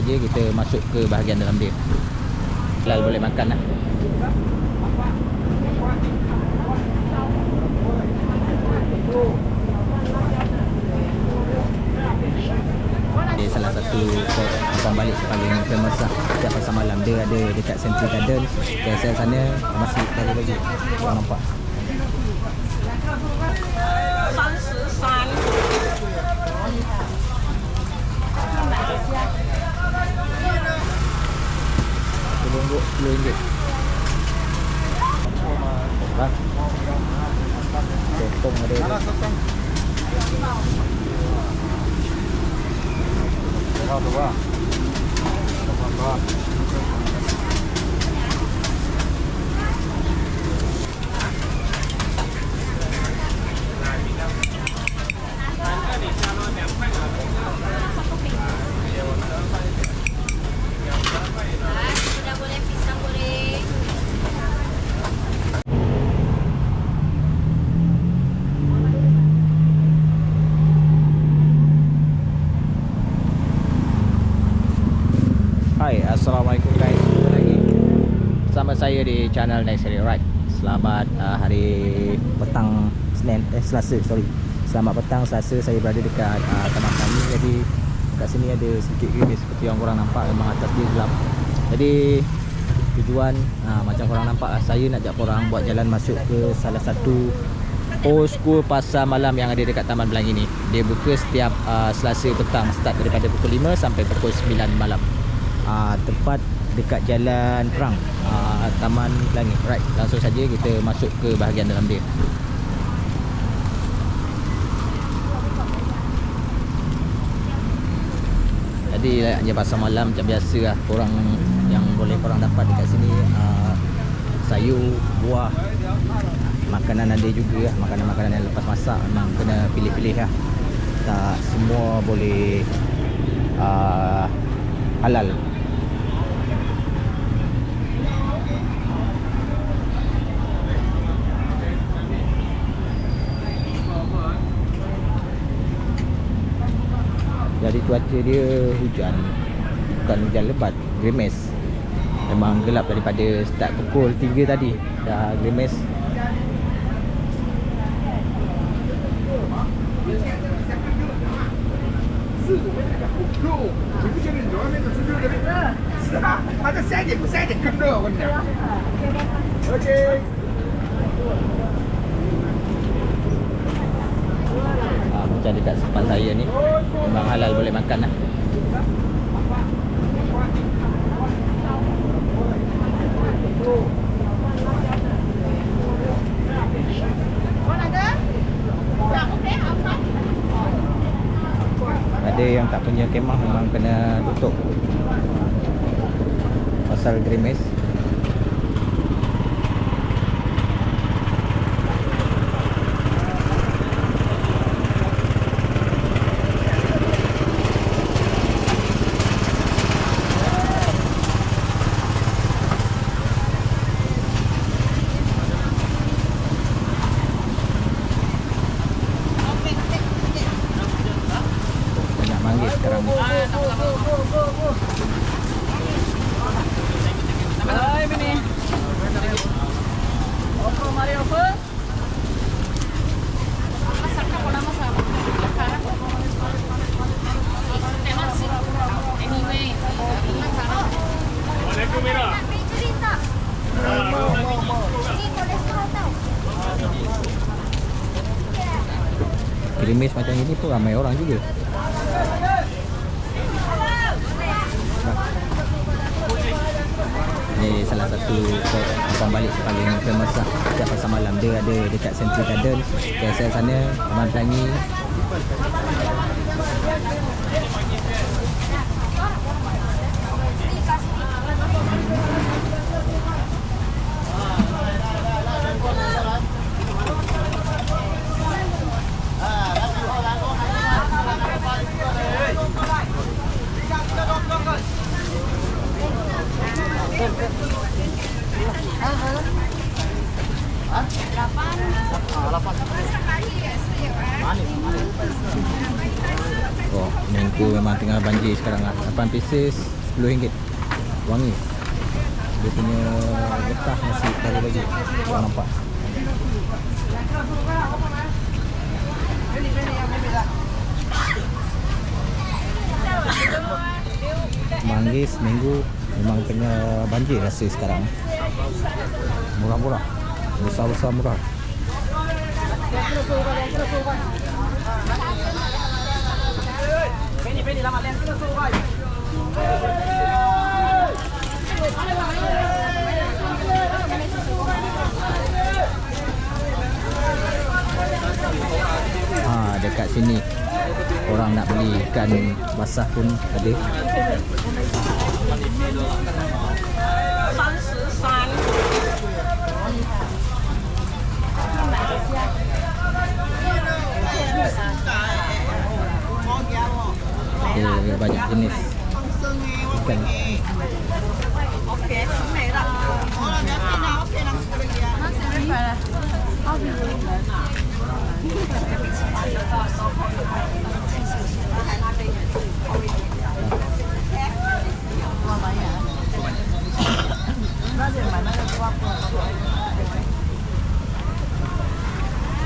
saja kita masuk ke bahagian dalam dia. Halal boleh makan lah. Dia salah satu spot abang balik paling famous lah setiap pasar malam dia ada dekat Century Garden KSL sana masih ada lagi korang nampak 三十三。 luôn luôn được vâng. để cùng ở đây Hãy subscribe cho kênh Ghiền Để không bỏ lỡ channel Next Right Selamat uh, hari petang Senin, eh Selasa sorry. Selamat petang Selasa saya berada dekat uh, Taman Kami Jadi kat sini ada sedikit gerimis Seperti yang korang nampak memang atas dia gelap. Jadi tujuan uh, macam korang nampak lah Saya nak ajak korang buat jalan masuk ke salah satu Old School Pasar Malam yang ada dekat Taman Belang ini. Dia buka setiap uh, Selasa petang Start daripada pukul 5 sampai pukul 9 malam. Uh, tempat dekat jalan Perang. Uh, Taman Pelangi right langsung saja kita masuk ke bahagian dalam dia. Jadi je pasar malam macam biasa lah korang yang boleh korang dapat dekat sini. Uh, sayur buah makanan ada juga lah makanan-makanan yang lepas masak memang kena pilih-pilih lah. Tak semua boleh uh, halal jadi cuaca dia hujan. Bukan hujan lebat grimis memang gelap daripada start pukul 3 tadi. Dah grimis Ah, macam dekat sepan saya ni memang halal boleh makan lah. Ada yang tak punya kemah memang kena tutup. Pasal grimis banyak manggis sekarang ni Hai, Bini. Opo, mari opo. Masak apa nama masak? Sekarang. Emang sih. Anyway. cerita. Ini kolesterol tau. Grimis macam ini pun ramai orang juga. Ni salah satu spot abang balik paling famous lah. Setiap pasar malam dia ada dekat Century Garden. KSL sana, Taman Pelangi sekarang lah. 8 pieces RM10. Wangi. Dia punya getah masih baru lagi. Korang nampak. Manggis minggu memang tengah banjir rasa sekarang. Murah-murah. Besar-besar murah. Ha, dekat sini orang nak beli ikan basah pun ada. Ada banyak jenis ikan.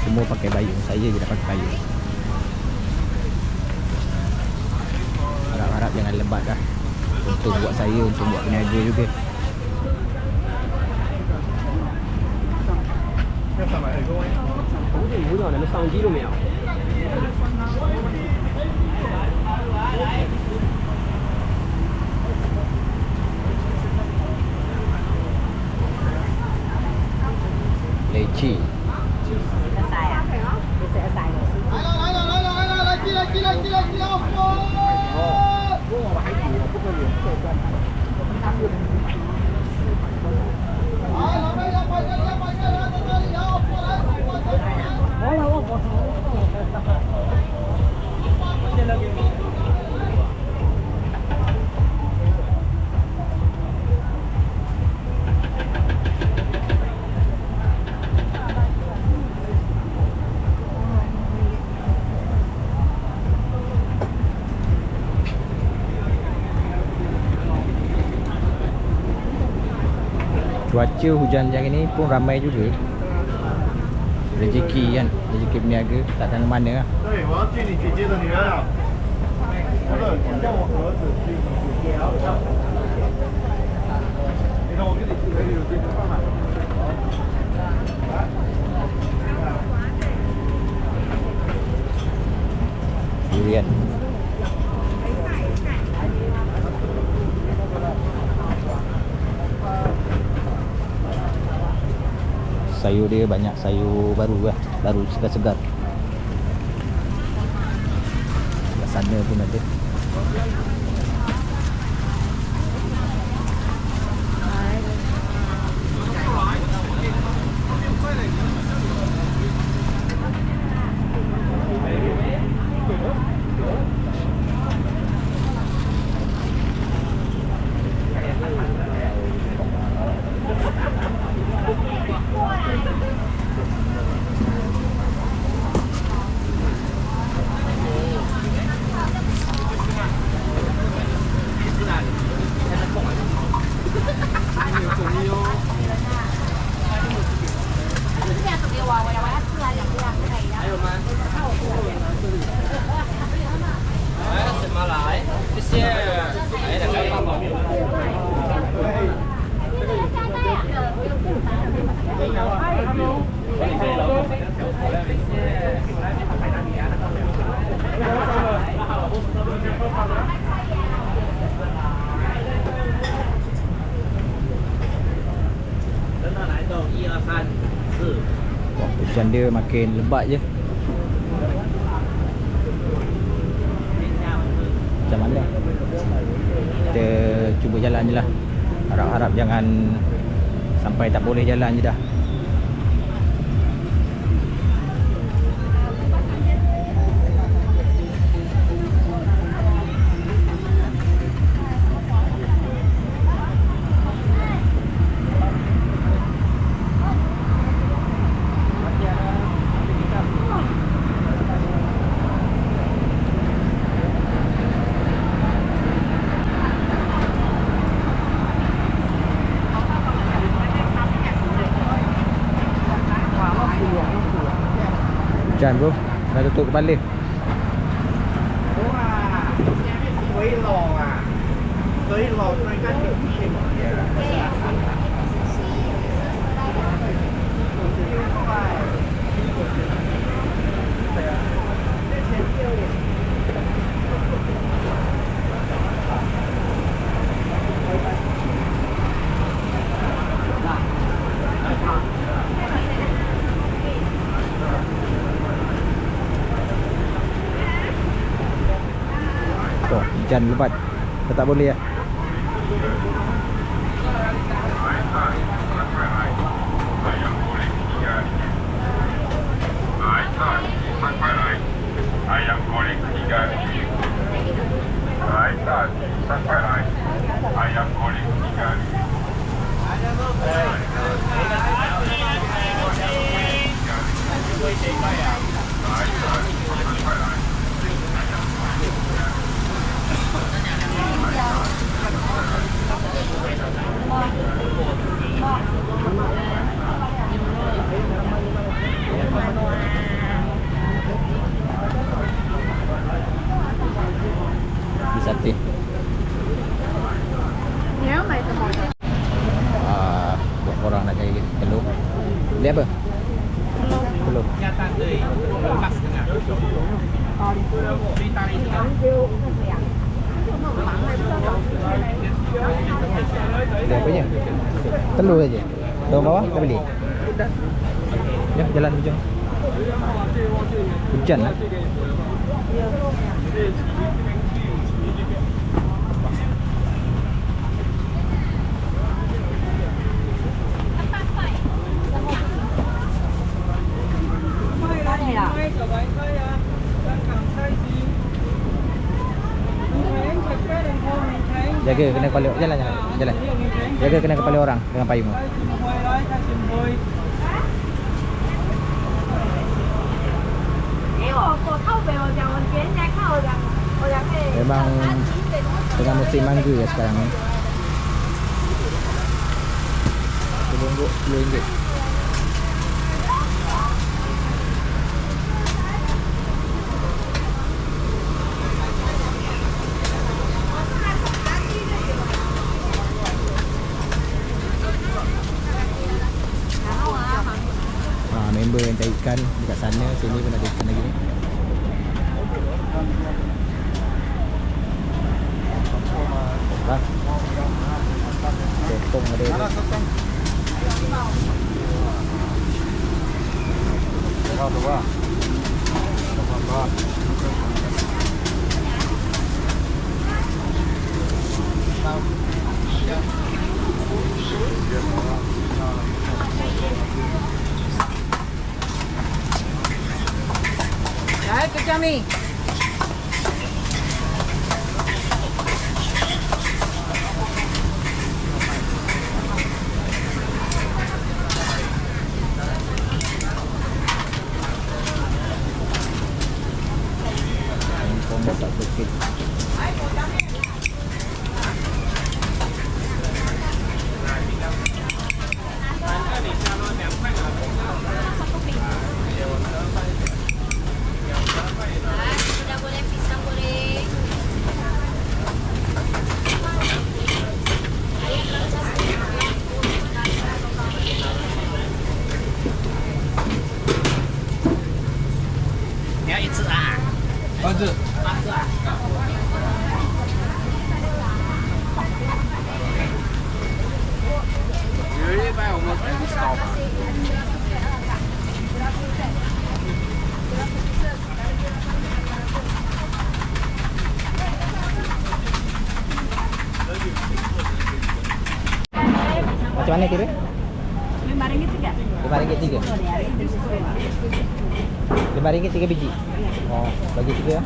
Semua pakai payung. Saya je pakai payung. lah jangan lebat lah untuk buat saya untuk buat peniaga juga Leci. Leci. Cuaca hujan macam ni pun ramai juga. Rezeki kan Rezeki peniaga Tak tahu mana lah. 对，Sayur dia banyak sayur baru lah. Baru segar-segar. Kat sana pun ada hujan dia makin lebat je. Macam mana? Kita cuba jalan je lah. Harap-harap jangan Sampai tak boleh jalan je dah Jangan bro Dah tutup kepala Wah, punya ni kuih lor ah Kuih lor mereka tu hujan lebat Dah tak boleh lah Ayam goreng tiga Raita sampai lain Ayam goreng tiga Di Jaga kena kepala Jalan jalan. Jalan Jaga kena kepala orang Dengan payung. Memang tengah musim mangga ya sekarang ni. RM20. Yummy. Lima ringgit tiga. RM5 tiga RM5 tiga biji? Oh, bagi tiga.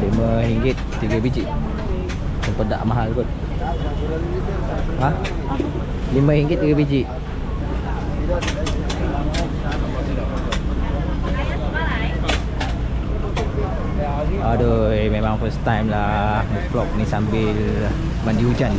Lima ringgit tiga biji. Tempedak mahal kot. Ha? Lima ringgit tiga biji. Aduh, eh, memang first time lah vlog ni sambil mandi hujan.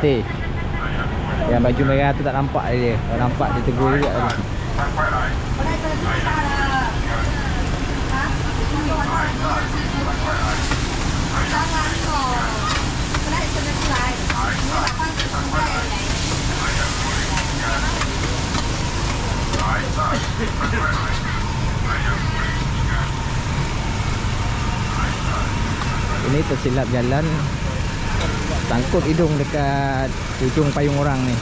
Sate. Yang baju merah tu tak nampak dia. Kalau nampak dia tegur juga tadi. 'Ini tersilap jalan Sangkut hidung dekat ujung payung orang ni.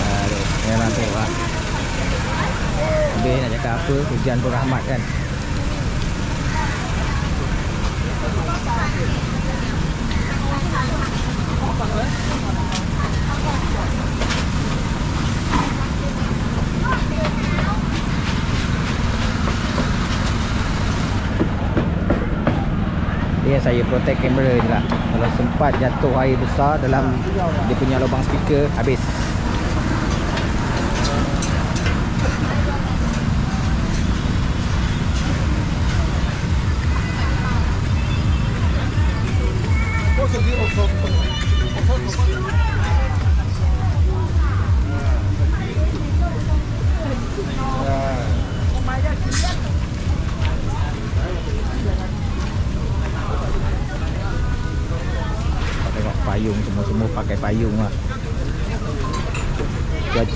Aduh, memang tu lah Habis nak cakap apa, hujan pun rahmat kan Yang saya protect kamera je lah. Kalau sempat jatuh air besar dalam dia punya lubang speaker Habis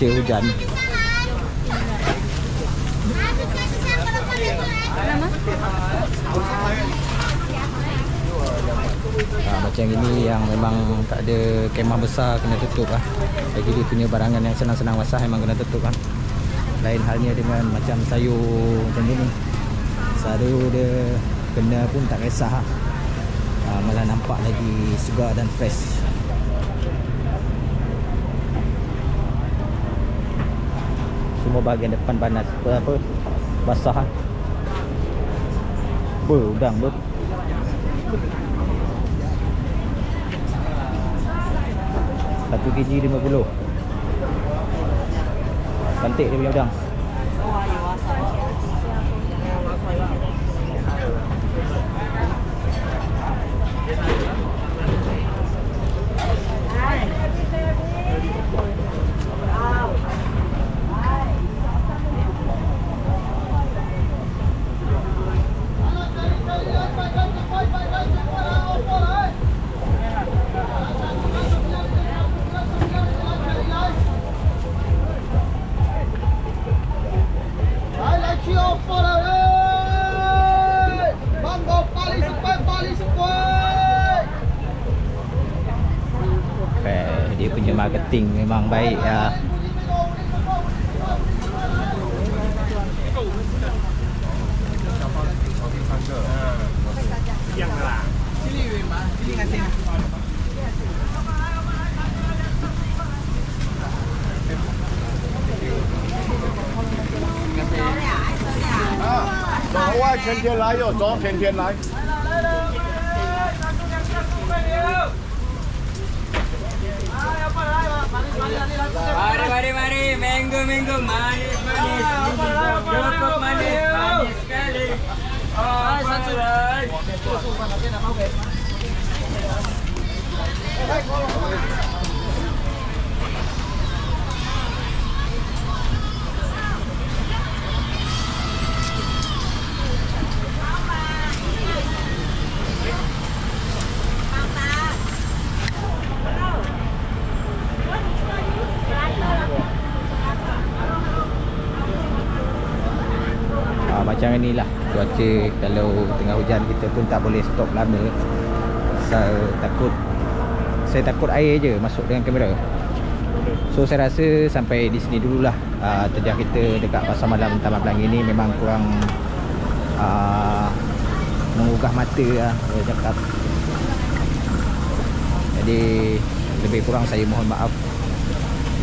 Cuaca hujan. Ha, Macam ini yang memang tak ada kemah besar kena tutup lah Lagi dia punya barangan yang senang-senang basah memang kena tutup kan Lain halnya dengan macam sayur macam ni Sayur dia kena pun tak kisah lah uh, malah nampak lagi segar dan fresh semua bahagian depan panas. Apa, basah Ber, udang ber satu kg lima puluh. Cantik dia punya udang. Eh, dia punya marketing memang baik ya. 아, 老外天天来哟，走，天天来。 बारे बारे बारे mango mango मालिश मालिश kali Oh, cuaca kalau tengah hujan kita pun tak boleh stop lama. So, takut saya takut air je masuk dengan kamera. So saya rasa sampai di sini dululah uh, terjah kita dekat pasar malam Taman Pelangi ni memang kurang uh, menggugah mata lah saya cakap. Jadi lebih kurang saya mohon maaf.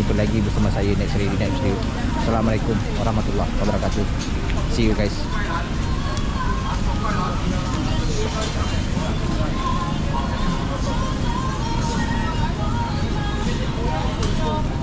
Jumpa lagi bersama saya next di next video Assalamualaikum warahmatullahi wabarakatuh. See you guys Thank you.